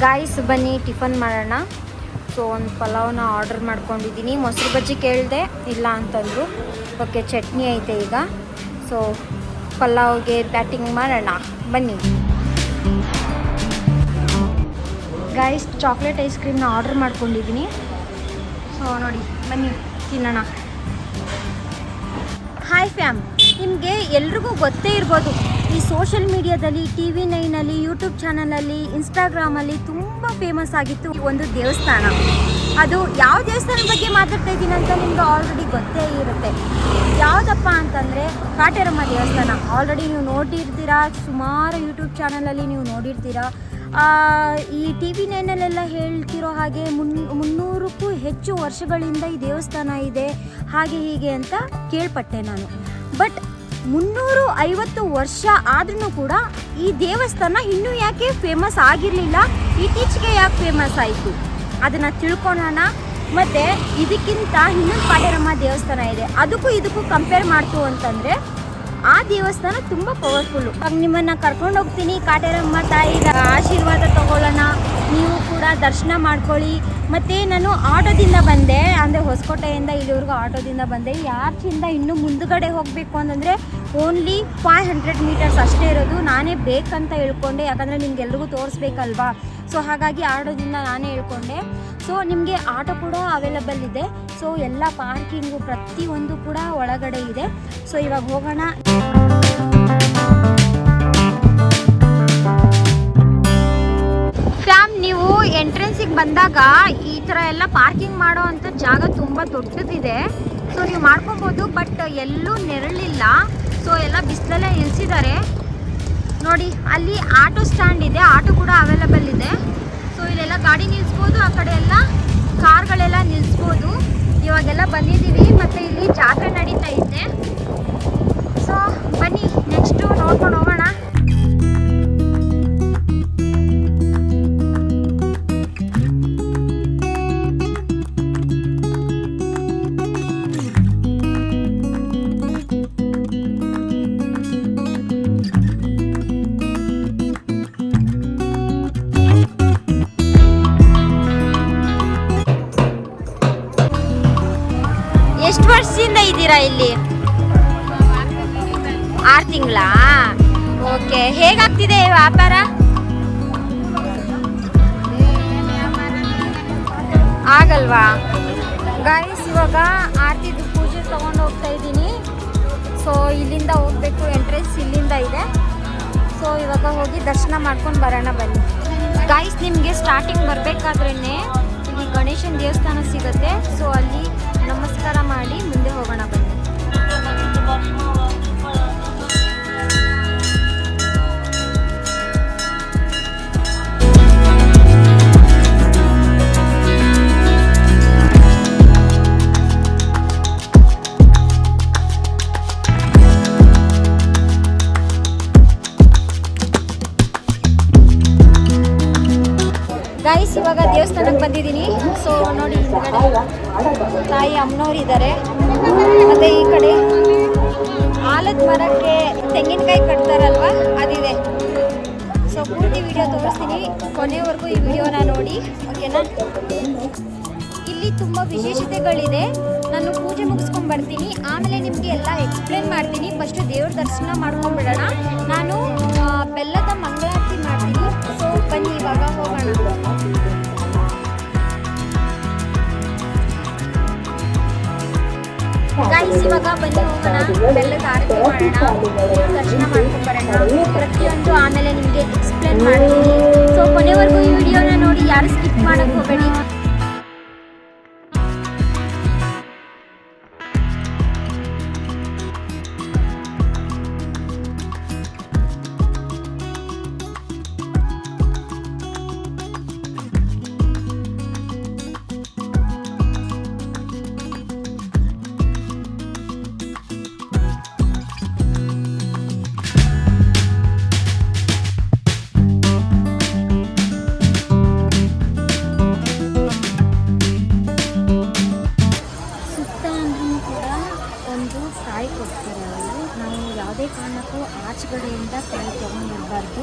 Guys ಬನ್ನಿ, tiffin ಮಾಡೋಣ. So ಒಂದು ಪಲಾವ್ನ ಆರ್ಡರ್ ಮಾಡ್ಕೊಂಡಿದ್ದೀನಿ ಮೊಸರು ಬಜ್ಜಿ ಕೇಳಿದೆ, ಇಲ್ಲ ಅಂತಂದರು. ಓಕೆ, ಚಟ್ನಿ ಐತೆ ಈಗ. ಸೊ ಪಲಾವ್ಗೆ ಬ್ಯಾಟಿಂಗ್ ಮಾಡೋಣ. ಬನ್ನಿ. ಗಾಯ್ಸ್ ಚಾಕ್ಲೇಟ್ ಐಸ್ ಕ್ರೀಮ್ನ ಆರ್ಡರ್ ಮಾಡ್ಕೊಂಡಿದ್ದೀನಿ ಸೊ ನೋಡಿ, ಬನ್ನಿ, ತಿನ್ನೋಣ. ಹಾಯ್ ಫ್ಯಾಮ್ ನಿಮಗೆ ಎಲ್ರಿಗೂ ಗೊತ್ತೇ ಇರ್ಬೋದು. ಈ ಸೋಷಿಯಲ್ ಮೀಡಿಯಾದಲ್ಲಿ ಟಿ ವಿ ನೈನಲ್ಲಿ ಯೂಟ್ಯೂಬ್ ಚಾನಲಲ್ಲಿ ಇನ್ಸ್ಟಾಗ್ರಾಮಲ್ಲಿ ತುಂಬ ಫೇಮಸ್ ಆಗಿತ್ತು ಒಂದು ದೇವಸ್ಥಾನ. ಅದು ಯಾವ ದೇವಸ್ಥಾನದ ಬಗ್ಗೆ ಮಾತಾಡ್ತಾ ಇದ್ದೀನಿ ಅಂತ ನಿಮ್ಗೆ ಆಲ್ರೆಡಿ ಗೊತ್ತೇ ಇರುತ್ತೆ. ಯಾವುದಪ್ಪ ಅಂತಂದರೆ ಕಾಟೇರಮ್ಮ ದೇವಸ್ಥಾನ. ಆಲ್ರೆಡಿ ನೀವು ನೋಡಿರ್ತೀರಾ ಸುಮಾರು ಯೂಟ್ಯೂಬ್ ಚಾನಲಲ್ಲಿ ನೀವು ನೋಡಿರ್ತೀರಾ ಈ ಟಿ ವಿ ನೈನಲ್ಲೆಲ್ಲ ಹೇಳ್ತಿರೋ ಹಾಗೆ ಮುನ್, ಮುನ್ನೂರಕ್ಕೂ ಹೆಚ್ಚು ವರ್ಷಗಳಿಂದ ಈ ದೇವಸ್ಥಾನ ಇದೆ. ಹಾಗೆ ಹೀಗೆ ಅಂತ ಕೇಳ್ಪಟ್ಟೆ ನಾನು. ಬಟ್ ಮುನ್ನೂರು ಐವತ್ತು ವರ್ಷ ಆದ್ರೂ ಕೂಡ ಈ ದೇವಸ್ಥಾನ ಇನ್ನೂ ಯಾಕೆ ಫೇಮಸ್ ಆಗಿರಲಿಲ್ಲ? ಇತ್ತೀಚೆಗೆ ಯಾಕೆ ಫೇಮಸ್ ಆಯಿತು? ಅದನ್ನು ತಿಳ್ಕೊಳೋಣ. ಮತ್ತು ಇದಕ್ಕಿಂತ ಇನ್ನೊಂದು ಪಾಡ್ಯರಮ್ಮ ದೇವಸ್ಥಾನ ಇದೆ. ಅದಕ್ಕೂ ಇದಕ್ಕೂ ಕಂಪೇರ್ ಮಾಡ್ತು ಅಂತಂದರೆ ಆ ದೇವಸ್ಥಾನ ತುಂಬ ಪವರ್ಫುಲ್ಲು ಆಗ ನಿಮ್ಮನ್ನು ಕರ್ಕೊಂಡು ಹೋಗ್ತೀನಿ, ಕಾಟೇರಮ್ಮ ತಾಯಿ ಆಶೀರ್ವಾದ ತಗೊಳ್ಳೋಣ. ನೀವು ಕೂಡ ದರ್ಶನ ಮಾಡ್ಕೊಳ್ಳಿ. ಮತ್ತು ನಾನು ಆಟೋದಿಂದ ಬಂದೆ, ಅಂದರೆ ಹೊಸಕೋಟೆಯಿಂದ ಇಲ್ಲಿವರೆಗೂ ಆಟೋದಿಂದ ಬಂದೆ. ಯಾರ್ಚಿಂದ ಇನ್ನೂ ಮುಂದುಗಡೆ ಹೋಗಬೇಕು ಅಂತಂದರೆ ಓನ್ಲಿ ಫೈವ್ ಹಂಡ್ರೆಡ್ ಮೀಟರ್ಸ್ ಅಷ್ಟೇ ಇರೋದು. ನಾನೇ ಬೇಕಂತ ಹೇಳ್ಕೊಂಡೆ. ಯಾಕಂದರೆ ನಿಮ್ಗೆಲ್ರಿಗೂ ತೋರಿಸ್ಬೇಕಲ್ವಾ? ಸೊ ಹಾಗಾಗಿ ಆಟೋದಿಂದ ನಾನೇ ಹೇಳ್ಕೊಂಡೆ. ಸೊ ನಿಮಗೆ ಆಟೋ ಕೂಡ ಅವೈಲಬಲ್ ಇದೆ. ಸೊ ಎಲ್ಲ ಪಾರ್ಕಿಂಗು ಪ್ರತಿಯೊಂದು ಕೂಡ ಒಳಗಡೆ ಇದೆ. ಸೊ ಇವಾಗ ಹೋಗೋಣ. ಫ್ಯಾಮ್ ನೀವು ಎಂಟ್ರೆನ್ಸಿಗೆ ಬಂದಾಗ ಈ ಥರ ಎಲ್ಲ ಪಾರ್ಕಿಂಗ್ ಮಾಡೋ ಅಂಥ ಜಾಗ ತುಂಬ ದೊಡ್ಡದಿದೆ. ಸೊ ನೀವು ಮಾಡ್ಕೊಬೋದು ಬಟ್ ಎಲ್ಲೂ ನೆರಳಿಲ್ಲ. ಸೊ ಎಲ್ಲ ಬಿಸಿಲಲ್ಲೇ ನಿಲ್ಸಿದ್ದಾರೆ. ನೋಡಿ, ಅಲ್ಲಿ ಆಟೋ ಸ್ಟ್ಯಾಂಡ್ ಇದೆ. ಆಟೋ ಕೂಡ ಅವೈಲಬಲ್ ಇದೆ. ಸೊ ಇಲ್ಲೆಲ್ಲ ಗಾಡಿ ನಿಲ್ಲಿಸ್ಬೋದು ಆ ಕಡೆ ಎಲ್ಲ ಕಾರ್ಗಳೆಲ್ಲ ನಿಲ್ಲಿಸ್ಬೋದು ಇವಾಗೆಲ್ಲ ಬಂದಿದ್ದೀವಿ, ಮತ್ತು ಇಲ್ಲಿ ಜಾತ್ರೆ ನಡೀತಾ ಇದೆ. ಸೊ ಬನ್ನಿ ನೆಕ್ಸ್ಟು ನೋಡ್ಕೊಂಡು ಇದ್ದೀರಾ ಇಲ್ಲಿ? ಆರು ತಿಂಗಳಾ? ಓಕೆ ಹೇಗಾಗ್ತಿದೆ ವ್ಯಾಪಾರ? ಆಗಲ್ವಾ? ಗಾಯಸ್ ಇವಾಗ ಆರತಿ ಪೂಜೆ ತೊಗೊಂಡು ಹೋಗ್ತಾ ಇದ್ದೀನಿ. ಸೊ ಇಲ್ಲಿಂದ ಹೋಗ್ಬೇಕು. ಎಂಟ್ರೆನ್ಸ್ ಇಲ್ಲಿಂದ ಇದೆ. ಸೊ ಇವಾಗ ಹೋಗಿ ದರ್ಶನ ಮಾಡ್ಕೊಂಡು ಬರೋಣ ಬನ್ನಿ. ಗಾಯಸ್ ನಿಮಗೆ ಸ್ಟಾರ್ಟಿಂಗ್ ಬರಬೇಕಾದ್ರೇ ಇಲ್ಲಿ ಗಣೇಶನ ದೇವಸ್ಥಾನ ಸಿಗುತ್ತೆ. ಸೊ ಅಲ್ಲಿ ನಮಸ್ಕಾರ ಮಾಡಿ ಮುಂದೆ ಹೋಗೋಣ ಬನ್ನಿ. ಗೈಸ್ ಇವಾಗ ದೇವಸ್ಥಾನಕ್ಕೆ ಬಂದಿದ್ದೀನಿ. ಸೊ ನೋಡಿ ಹಿಂದ್ಗಡೆ ತಾಯಿ ಅಮ್ಮನವ್ರು ಇದ್ದಾರೆ. ಮತ್ತೆ ಈ ಕಡೆ ಆಲದ ಮರಕ್ಕೆ ತೆಂಗಿನಕಾಯಿ ಕಟ್ತಾರಲ್ವ? ಅದಿದೆ. ಸೊ ಪೂರ್ತಿ ವಿಡಿಯೋ ತೋರಿಸ್ತೀನಿ. ಕೊನೆವರೆಗೂ ಈ ವಿಡಿಯೋನ ನೋಡಿ ಓಕೆನಾ ಇಲ್ಲಿ ತುಂಬ ವಿಶೇಷತೆಗಳಿದೆ. ನಾನು ಪೂಜೆ ಮುಗಿಸ್ಕೊಂಡು ಬರ್ತೀನಿ. ಆಮೇಲೆ ನಿಮಗೆ ಎಲ್ಲ ಎಕ್ಸ್ಪ್ಲೇನ್ ಮಾಡ್ತೀನಿ. ಫಸ್ಟು ದೇವ್ರ ದರ್ಶನ ಮಾಡ್ಕೊಂಡ್ಬಿಡೋಣ. ನಾನು ಬೆಲ್ಲದ ಸೊ ಬನ್ನಿ, ಇವಾಗ ಹೋಗೋಣ. ಗೈಸ್ ಇವಾಗ ಬನ್ನಿ, ಹೋಗೋಣ. ಬೆಲ್ಲದ ಆರತಿ ಮಾಡೋಣ. ದರ್ಶನ ಮಾಡ್ಕೊಂಡು ಬರೋಣ. ಪ್ರತಿಯೊಂದು ಆಮೇಲೆ ನಿಮಗೆ ಎಕ್ಸ್ಪ್ಲೇನ್ ಮಾಡ್ತೀನಿ. ಸೊ ಕೊನೆವರೆಗೂ ಈ ವಿಡಿಯೋನ ನೋಡಿ, ಯಾರು ಸ್ಕಿಪ್ ಮಾಡಕ್ ಹೋಗಬೇಡಿ. ಇದು ಕಾಯಿ ಕೊಡ್ತಾರೆ ಅವರು. ನಾವು ಯಾವುದೇ ಕಾರಣಕ್ಕೂ ಆಚೆಗಡೆಯಿಂದ ಕಾಯಿ ತೊಗೊಂಡಿರಬಾರ್ದು.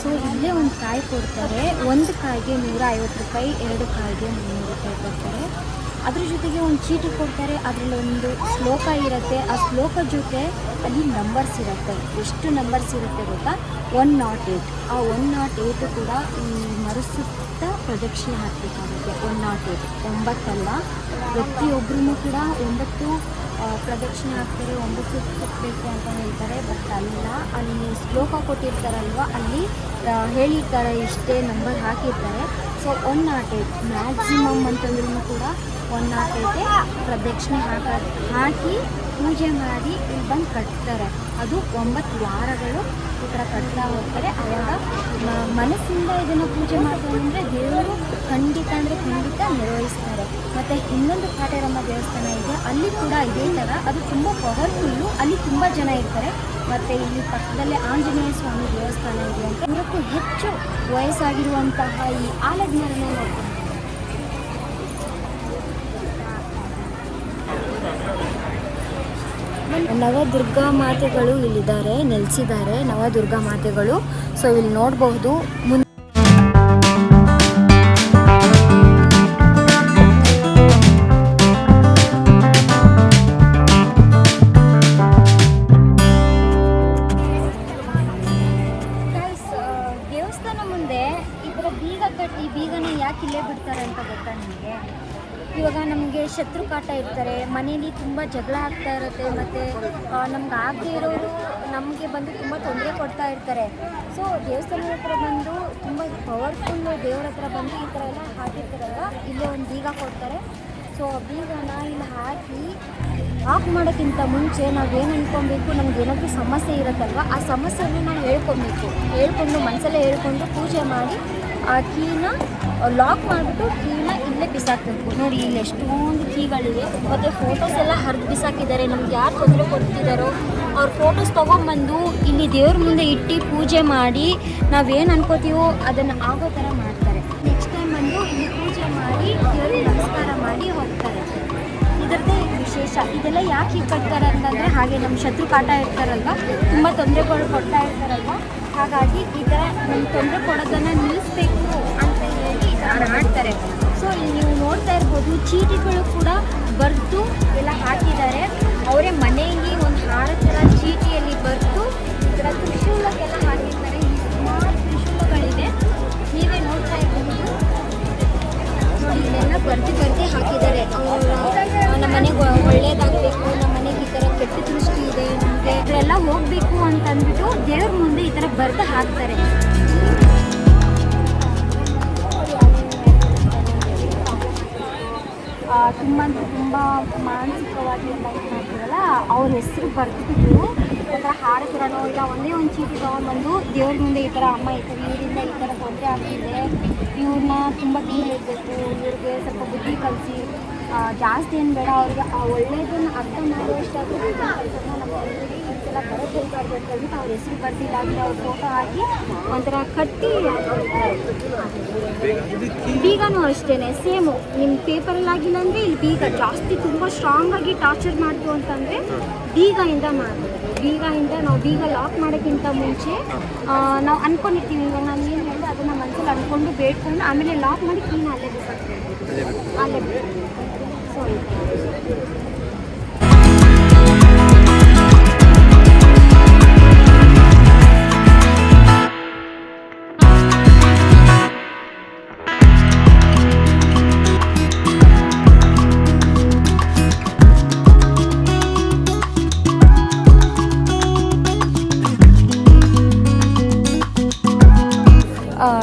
ಸೊ ಇಲ್ಲೇ ಒಂದು ಕಾಯಿ ಕೊಡ್ತಾರೆ. ಒಂದು ಕಾಯಿಗೆ ನೂರ ಐವತ್ತು ರೂಪಾಯಿ, ಎರಡು ಕಾಯಿಗೆ ಮುನ್ನೂರು ರೂಪಾಯಿ ಕೊಡ್ತಾರೆ. ಅದ್ರ ಜೊತೆಗೆ ಒಂದು ಚೀಟಿ ಕೊಡ್ತಾರೆ. ಅದರಲ್ಲಿ ಒಂದು ಶ್ಲೋಕ ಇರುತ್ತೆ. ಆ ಶ್ಲೋಕ ಜೊತೆ ಅಲ್ಲಿ ನಂಬರ್ಸ್ ಇರುತ್ತೆ. ಎಷ್ಟು ನಂಬರ್ಸ್ ಇರುತ್ತೆ ಗೊತ್ತಾ? ಒನ್ ನಾಟ್ ಏಯ್ಟ್ ಆ ಒನ್ ನಾಟ್ ಏಯ್ಟು ಕೂಡ ಈ ಮರುಸು ಮರುಸುತ್ತ ಪ್ರದಕ್ಷಿಣೆ ಹಾಕಬೇಕಾಗುತ್ತೆ. ಒನ್ ನಾಟ್ ಏಟ್ ಒಂಬತ್ತಲ್ಲ. ಪ್ರತಿಯೊಬ್ಬರೂ ಕೂಡ ಒಂಬತ್ತು ಪ್ರದಕ್ಷಿಣೆ ಹಾಕ್ತಾರೆ, ಒಂಬತ್ತು ಸುತ್ತು ಸುತ್ತಬೇಕು ಅಂತ ಹೇಳ್ತಾರೆ, ಬಟ್ ಅಲ್ಲ, ಅಲ್ಲಿ ಶ್ಲೋಕ ಕೊಟ್ಟಿರ್ತಾರಲ್ವ, ಅಲ್ಲಿ ಹೇಳಿರ್ತಾರೆ, ಇಷ್ಟೇ ನಂಬರ್ ಹಾಕಿರ್ತಾರೆ. So one not eight maximum ಅಂತಂದ್ರೂ ಕೂಡ ಒನ್ ನಾಟ್ ಏಯ್ಟೇ ಪ್ರದಕ್ಷಿಣೆ ಹಾಕ, ಹಾಕಿ ಪೂಜೆ ಮಾಡಿ ಇಲ್ಲಿ ಬಂದು ಕಟ್ತಾರೆ. ಅದು ಒಂಬತ್ತು ವಾರಗಳು ಈ ಥರ ಕಟ್ತಾ ಹೋಗ್ತಾರೆ. ಆವಾಗ ಮನಸ್ಸಿಂದ ಇದನ್ನು ಪೂಜೆ ಮಾಡ್ತಾರೆ ಅಂದರೆ ದೇವರು ಖಂಡಿತ ಅಂದರೆ ಖಂಡಿತ ನಿರ್ವಹಿಸ್ತಾರೆ ಮತ್ತು ಇನ್ನೊಂದು ಕಾಟೇರಮ್ಮ ದೇವಸ್ಥಾನ ಇದೆ. ಅಲ್ಲಿ ಕೂಡ ಇದೇ ಥರ. ಅದು ತುಂಬ ಪವರ್ಫುಲ್ಲು ಅಲ್ಲಿ ತುಂಬ ಜನ ಇರ್ತಾರೆ. ಮತ್ತು ಇಲ್ಲಿ ಪಕ್ಕದಲ್ಲೇ ಆಂಜನೇಯ ಸ್ವಾಮಿ ದೇವಸ್ಥಾನ ಇದೆ ಅಂತ. ನೂರಕ್ಕೂ ಹೆಚ್ಚು ವಯಸ್ಸಾಗಿರುವಂತಹ ಈ ಆಲದ ಮರನ ನೋಡ್ಕೊಂಡು ನವದುರ್ಗಾ ಮಾತೆಗಳು ಇಲ್ಲಿದ್ದಾರೆ, ನೆಲೆಸಿದ್ದಾರೆ ನವದುರ್ಗಾ ಮಾತೆಗಳು. ಸೊ ಇಲ್ಲಿ ನೋಡಬಹುದು. ಮುನ್ ಜಗಳ ಆಗ್ತಾ ಇರುತ್ತೆ ಮತ್ತು ನಮ್ಗೆ ಆಗದೆ ಇರೋರು ನಮಗೆ ಬಂದು ತುಂಬ ತೊಂದರೆ ಕೊಡ್ತಾ ಇರ್ತಾರೆ. ಸೊ ದೇವಸ್ಥಾನದ ಹತ್ರ ಬಂದು ತುಂಬ ಪವರ್ಫುಲ್ ದೇವ್ರ ಹತ್ರ ಬಂದು ಈ ಥರ ಎಲ್ಲ ಹಾಕಿರ್ತಾರಲ್ಲ, ಇಲ್ಲೇ ಒಂದು ಬೀಗ ಕೊಡ್ತಾರೆ. ಸೊ ಬೀಗನ ಇಲ್ಲಿ ಹಾಕಿ ಆಫ್ ಮಾಡೋಕ್ಕಿಂತ ಮುಂಚೆ ನಾವೇನು ಅಂದ್ಕೊಬೇಕು ನಮ್ಗೆ ಏನಾದರೂ ಸಮಸ್ಯೆ ಇರುತ್ತಲ್ವ, ಆ ಸಮಸ್ಯೆಯನ್ನು ನಾವು ಹೇಳ್ಕೊಬೇಕು. ಹೇಳ್ಕೊಂಡು ಮನಸ್ಸಲ್ಲೇ ಹೇಳ್ಕೊಂಡು ಪೂಜೆ ಮಾಡಿ ಆ ಕೀನ ಲಾಕ್ ಮಾಡಿಬಿಟ್ಟು ಕೀನ ಇಲ್ಲೇ ಬಿಸಾಕಬೇಕು. ನೋಡಿ, ಇಲ್ಲಿ ಎಷ್ಟೊಂದು ಕೀಗಳಿವೆ. ಮತ್ತು ಫೋಟೋಸ್ ಎಲ್ಲ ಹರಿದು ಬಿಸಾಕಿದ್ದಾರೆ. ನಮ್ಗೆ ಯಾರು ತೊಂದರೆ ಕೊಡ್ತಿದ್ದಾರೋ ಅವ್ರ ಫೋಟೋಸ್ ತೊಗೊಂಬಂದು ಇಲ್ಲಿ ದೇವ್ರ ಮುಂದೆ ಇಟ್ಟು ಪೂಜೆ ಮಾಡಿ ನಾವೇನು ಅನ್ಕೋತೀವೋ ಅದನ್ನು ಆಗೋ ಥರ ಮಾಡ್ತಾರೆ. ನೆಕ್ಸ್ಟ್ ಟೈಮ್ ಬಂದು ಇಲ್ಲಿ ಪೂಜೆ ಮಾಡಿ, ದೇವರಿಗೆ ನಮಸ್ಕಾರ ಮಾಡಿ ಹೋಗ್ತಾರೆ. ಇದರದ್ದೇ ವಿಶೇಷ. ಇದೆಲ್ಲ ಯಾಕೆ ಹೀಗೆ ಕಟ್ತಾರೆ ಅಂತಂದರೆ ಹಾಗೆ ನಮ್ಮ ಶತ್ರು ಕಾಟ ಇರ್ತಾರಲ್ವ? ತುಂಬ ತೊಂದರೆಗಳು ಕೊಡ್ತಾ ಇರ್ತಾರಲ್ವ? ಹಾಗಾಗಿ ಈ ಥರ ನಮ್ಮ ತೊಂದರೆ ಕೊಡೋದನ್ನು ನಿಲ್ಲಿಸ್ಬೇಕು ಅಂತ ಹೇಳಿ ಮಾಡ್ತಾರೆ. ಸೊ ಇಲ್ಲಿ ನೀವು ನೋಡ್ತಾ ಇರ್ಬೋದು, ಚೀಟಿಗಳು ಕೂಡ ಬರೆದು ಎಲ್ಲ ಹಾಕಿದ್ದಾರೆ. ಅವರೇ ಮನೆಯಲ್ಲಿ ಒಂದು ಹಾರ ಥರ ಚೀಟಿಯಲ್ಲಿ ಬರೆದು ಈ ಥರ ತ್ರಿಶೂಲಕ್ಕೆಲ್ಲ ಹಾಕಿರ್ತಾರೆ ಬರ್ದು ಹಾಕ್ತಾರೆ. ತುಂಬ ಅಂದರೆ ತುಂಬ ಮಾನಸಿಕವಾಗಿ ಎಲ್ಲ ಇದು ಮಾಡ್ತೀವಲ್ಲ, ಅವ್ರ ಹೆಸರು ಬರೆದ್ಬಿಟ್ಟು ಈ ಥರ ಹಾಡ್ತಿರೋ ಇಲ್ಲ ಒಂದೇ ಒಂದು ಚೀಟಿ ತೊಗೊಂಡ್ಬಂದು ದೇವ್ರ ಮುಂದೆ ಈ ಥರ ಅಮ್ಮ ಈ ಥರ ಇವರಿಂದ ಈ ಥರ ತೊಂದರೆ ಆಗ್ತಿದೆ. ಇವ್ರನ್ನ ತುಂಬ ದೂರ ಇರಬೇಕು, ಇವ್ರಿಗೆ ಸ್ವಲ್ಪ ಬುದ್ಧಿ ಕಲಿಸಿ. ಜಾಸ್ತಿ ಏನು ಬೇಡ, ಅವ್ರಿಗೆ ಆ ಒಳ್ಳೆಯದನ್ನು ಅರ್ಥ ಮಾಡುವಷ್ಟಾದರೂ ನಮ್ಮ ನಮ್ಮ ಅಂತ ಅವ್ರ ಹೆಸರು ಬರ್ದಿಲ್ಲ ಅಂದರೆ ಅವ್ರ ಫೋಟೋ ಹಾಕಿ ಒಂಥರ ಕಟ್ಟಿ ಬೀಗನೂ ಅಷ್ಟೇ ಸೇಮು. ನಿಮ್ಮ ಪೇಪರಲ್ಲಿ ಆಗಿಲ್ಲ ಅಂದರೆ ಇಲ್ಲಿ ಬೀಗ ಜಾಸ್ತಿ ತುಂಬ ಸ್ಟ್ರಾಂಗ್ ಆಗಿ ಟಾರ್ಚರ್ ಮಾಡ್ತು ಅಂತಂದರೆ ಮಾಡ್ತೀವಿ ಮಾಡ್ಬೋದು. ಇಂದ ನಾವು ಬೀಗ ಲಾಕ್ ಮಾಡೋಕ್ಕಿಂತ ಮುಂಚೆ ನಾವು ಅನ್ಕೊಂಡಿರ್ತೀವಿ. ಇವಾಗ ನಾನು ಏನು ಹೇಳಿದೆ, ಅದನ್ನು ಮನಸ್ಸಲ್ಲಿ ಅಂದ್ಕೊಂಡು ಬೇಡ್ಕೊಂಡು ಆಮೇಲೆ ಲಾಕ್ ಮಾಡಿ ಕ್ಲೀನ್ ಅಲ್ಲೇ ಬಿಸಾಕ್ತೀವಿ ಅಲ್ಲೇ ಸೊ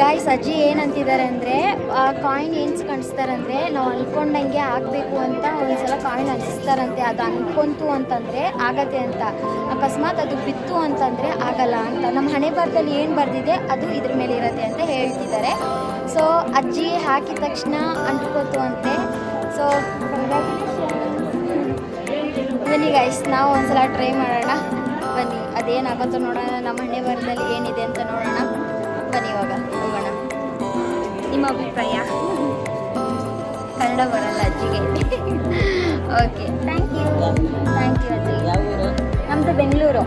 ಗಾಯ್ಸ್ ಅಜ್ಜಿ ಏನಂತಿದ್ದಾರೆ ಅಂದರೆ, ಆ ಕಾಯಿನ್ ಏನು ಕಾಣಿಸ್ತಾರೆ ಅಂದರೆ, ನಾವು ಅನ್ಕೊಂಡಂಗೆ ಆಗಬೇಕು ಅಂತ ಒಂದ್ಸಲ ಕಾಯಿನ್ ಅನಿಸ್ತಾರಂತೆ ಅದು ಅನ್ಕೊಂತು ಅಂತಂದರೆ ಆಗತ್ತೆ ಅಂತ. ಅಕಸ್ಮಾತ್ ಅದು ಬಿತ್ತು ಅಂತಂದರೆ ಆಗಲ್ಲ ಅಂತ. ನಮ್ಮ ಹಣೆ ಬರದಲ್ಲಿ ಏನು ಬರೆದಿದೆ, ಅದು ಇದ್ರ ಮೇಲೆ ಇರುತ್ತೆ ಅಂತ ಹೇಳ್ತಿದ್ದಾರೆ. ಸೊ ಅಜ್ಜಿ ಹಾಕಿದ ತಕ್ಷಣ ಅಂಟ್ಕೋತು ಅಂತೆ. ಸೊ ಬನ್ನಿ ಗೈಸ್ ನಾವು ಒಂದ್ಸಲ ಟ್ರೈ ಮಾಡೋಣ. ಬನ್ನಿ, ಅದೇನಾಗುತ್ತೋ ನೋಡೋಣ. ನಮ್ಮ ಹಣೆ ಬರದಲ್ಲಿ ಏನಿದೆ ಅಂತ ನೋಡೋಣ. ಬನ್ನಿ ಇವಾಗ ಹೋಗೋಣ. ನಿಮ್ಮ ಅಭಿಪ್ರಾಯ? ಕನ್ನಡ ಬರಲ್ಲ ಅಜ್ಜಿಗೆ. Okay thank you thank you ಅಜ್ಜಿ. ನಮ್ಮದು ಬೆಂಗಳೂರು.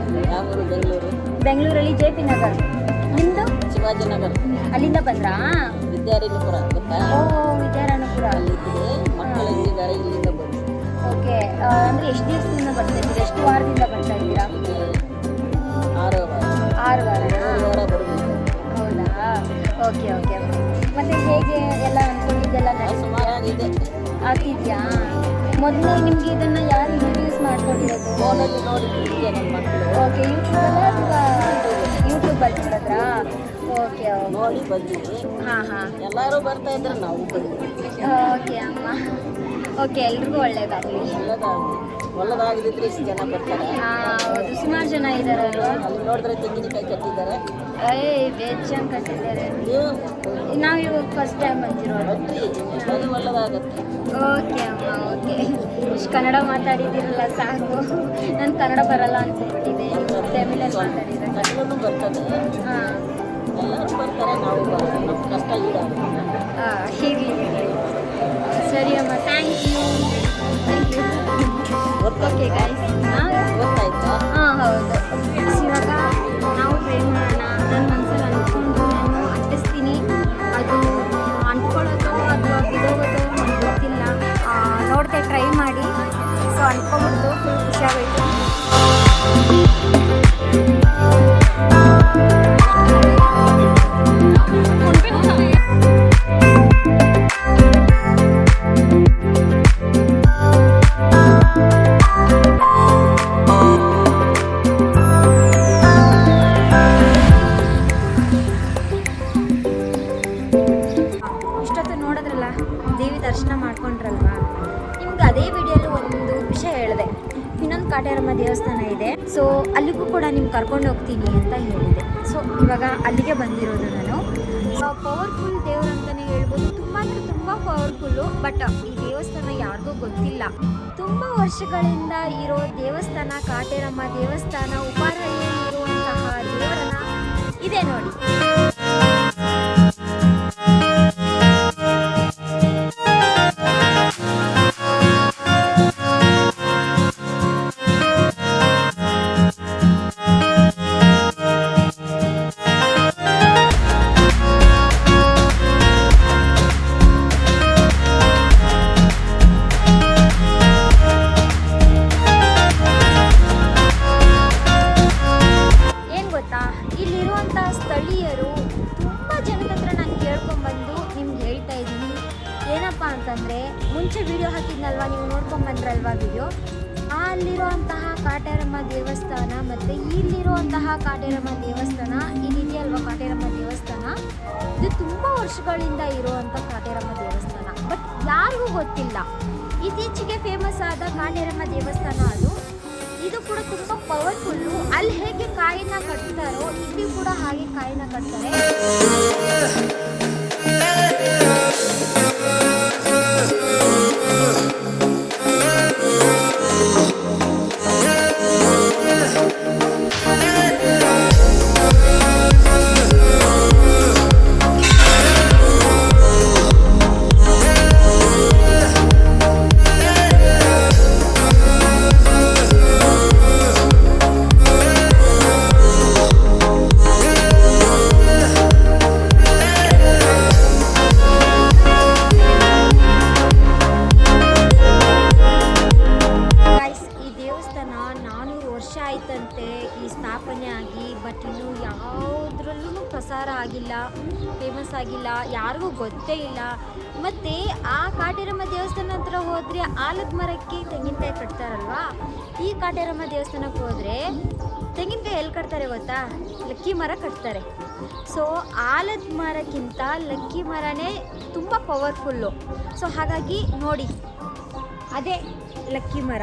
ಬೆಂಗಳೂರು? ಬೆಂಗಳೂರಲ್ಲಿ ಜೆ ಪಿ ನಗರ್. ನಿಮ್ಮದು ಶಿವಾಜಿನಗರ್. ಅಲ್ಲಿಂದ ಬಂದ್ರಾ? ವಿದ್ಯಾರಣ್ಯಪುರ ಓ ವಿದ್ಯಾರಣ್ಯಪುರ. ಅಲ್ಲಿದ್ದೆ ಮಕ್ಕಳು ಇಲ್ಲಿದ್ದಾರೆ ಇಲ್ಲಿಂದ ಬಂದು ಓಕೆ ಅಂದರೆ ಎಷ್ಟು ದಿವಸದಿಂದ ಬರ್ತಾ ಇದ್ದೀರಾ? ಎಷ್ಟು ವಾರದಿಂದ ಬರ್ತಾ ಇದ್ದೀರಾ? ಆರು ವಾರ ಆರು ವಾರ ಓಕೆ ಓಕೆ ಮತ್ತೆ ಹೇಗೆ ಎಲ್ಲ ಅನ್ಕೊಂಡಿದ್ದೆಲ್ಲ ಸುಮಾರಾಗಿದೆ. ಆಗ್ತಿದ್ಯಾ? ಮೊದಲು ನಿಮಗೆ ಇದನ್ನ ಯಾರು ಇಂಟ್ರೊಡ್ಯೂಸ್ ಮಾಡ್ಕೊಂಡಿರೋದು ಫೋನಲ್ಲಿ ನೋಡಿ ಓಕೆ ಯೂಟ್ಯೂಬಲ್ಲ ಅಥವಾ ಯೂಟ್ಯೂಬಲ್ಲಿ ನೋಡಿದ್ರಾ? ಓಕೆ ನೋಡಿ ಬಂದ್ವಿ. ಹಾಂ ಹಾಂ. ಎಲ್ಲರೂ ಬರ್ತಾ ಇದ್ರೆ ನಾವು ಬಂದ್ವಿ. ಓಕೆ ಅಮ್ಮ. ಓಕೆ ಎಲ್ರಿಗೂ ಒಳ್ಳೇದಾಗಲಿ. ಒಳ್ಳೇದಾಗದಿದ್ರೆ ಇಷ್ಟು ಜನ ಬರ್ತಾರೆ. ಹೌದು. ಸುಮಾರು ಜನ ಇದ್ದಾರೆ ಅಲ್ಲಿ ನೋಡಿದ್ರೆ ತೆಂಗಿನಕಾಯಿ ಕಟ್ಟಿದ್ದಾರೆ. ಬೇಜಾನ್ ಕಟ್ಟಿದ್ದಾರೆ. ನೀವು? ನಾವು ಇವಾಗ ಫಸ್ಟ್ ಟೈಮ್ ಬಂದಿರೋದು. ಓಕೆ ಅಮ್ಮ ಓಕೆ. ಇಷ್ಟು ಕನ್ನಡ ಮಾತಾಡಿದ್ದೀರಲ್ಲ ಸಾಕು. ನಾನು ಕನ್ನಡ ಬರಲ್ಲ ಅಂತ ತಮಿಳಲ್ಲಿ ಮಾತಾಡಿದ್ರೆ ಕಷ್ಟನೂ ಬರ್ತದೆ. ಹಾಂ. ಎಲ್ಲರೂ ಬರ್ತಾರೆ ನಾವು ಬರೋದು ನಮ್ಮ ಕಷ್ಟ ಈಡಾಗುತ್ತೆ ಹೀಗೆ. ಸರಿ ಅಮ್ಮ thank you thank you okay guys ಹಾಂ ಗೊತ್ತಾಯ್ತಾ ಹಾಂ ಹೌದು ಹೋಗ್ತೀನಿ ಅಂತ ಹೇಳಿದೆ. ಸೊ ಇವಾಗ ಅಲ್ಲಿಗೆ ಬಂದಿರೋದು ನಾನು. ಪವರ್ಫುಲ್ ದೇವ್ರು ಅಂತಲೇ ಹೇಳ್ಬೋದು. ತುಂಬ ಅಂದರೆ ತುಂಬ ಪವರ್ಫುಲ್ಲು ಬಟ್ ಈ ದೇವಸ್ಥಾನ ಯಾರಿಗೂ ಗೊತ್ತಿಲ್ಲ. ತುಂಬ ವರ್ಷಗಳಿಂದ ಇರೋ ದೇವಸ್ಥಾನ, ಕಾಟೇರಮ್ಮ ದೇವಸ್ಥಾನ ಉಪಾರಹಳ್ಳಿಯಲ್ಲಿರುವಂತಹ ದೇವರನ್ನ ಇದೆ ನೋಡಿ. ಇತ್ತೀಚೆಗೆ ಫೇಮಸ್ ಆದ ಕಾಟೇರಮ್ಮ ದೇವಸ್ಥಾನ ಅದು. ಇದು ಕೂಡ ತುಂಬ ಪವರ್ಫುಲ್ಲು ಅಲ್ಲಿ ಹೇಗೆ ಕಾಯಿನ ಕಟ್ತಾರೋ, ಇಲ್ಲಿ ಕೂಡ ಹಾಗೆ ಕಾಯಿನ ಕಟ್ತಾರೆ. ಆ ಕಾಟೇರಮ್ಮ ದೇವಸ್ಥಾನ ಹತ್ರ ಹೋದರೆ ಆಲದ ಮರಕ್ಕೆ ತೆಂಗಿನಕಾಯಿ ಕಟ್ತಾರಲ್ವಾ? ಈ ಕಾಟೇರಮ್ಮ ದೇವಸ್ಥಾನಕ್ಕೆ ಹೋದರೆ ತೆಂಗಿನಕಾಯಿ ಎಲ್ಲಿ ಕಟ್ತಾರೆ ಗೊತ್ತಾ? ಲಕ್ಕಿ ಮರ ಕಟ್ತಾರೆ. ಸೊ ಆಲದ ಮರಕ್ಕಿಂತ ಲಕ್ಕಿ ಮರನೇ ತುಂಬ ಪವರ್ಫುಲ್ಲು ಸೊ ಹಾಗಾಗಿ ನೋಡಿ, ಅದೇ ಲಕ್ಕಿ ಮರ.